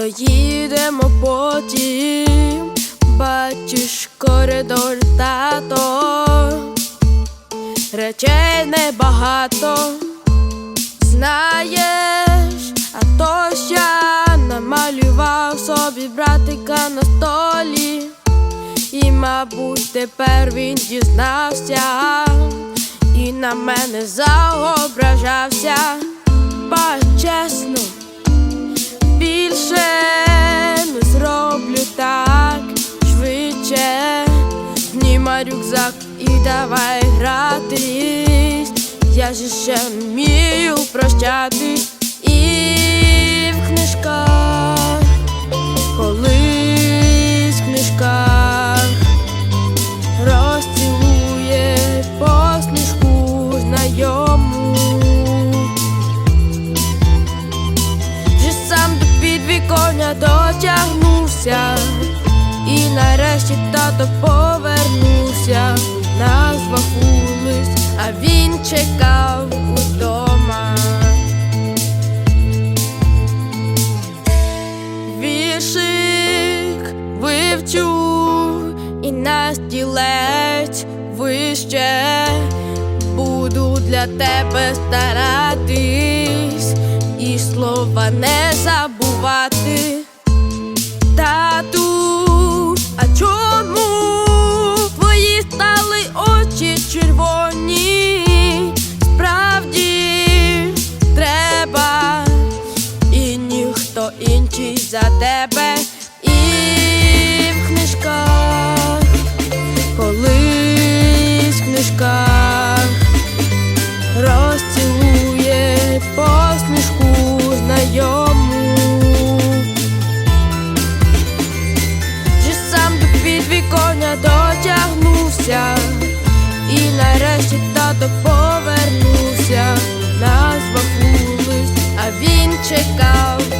доїдемо потім, бачиш коридор тато, речей небагато, знаєш, а то ще намалював собі братика на столі, і, мабуть, тепер він дізнався і на мене заображався, Ба чесно швидше. Знімай рюкзак і давай гратись. Я ж ще вмію прощатись і в книжках, колись в книжках розцілує посмішку знайому. Вже сам до підвіконня дотягнувся, нарешті тато повернувся, назвав вулиць, а він чекав удома. Віршик вивчу і на стілець вище буду для тебе старатись і слова не забувати. Тату, хто інший за тебе і в книжках, колись в книжках розцілує посмішку знайому, вже сам до підвіконня дотягнувся, і нарешті тато повернувся. Нас бахнулись, а він чекав.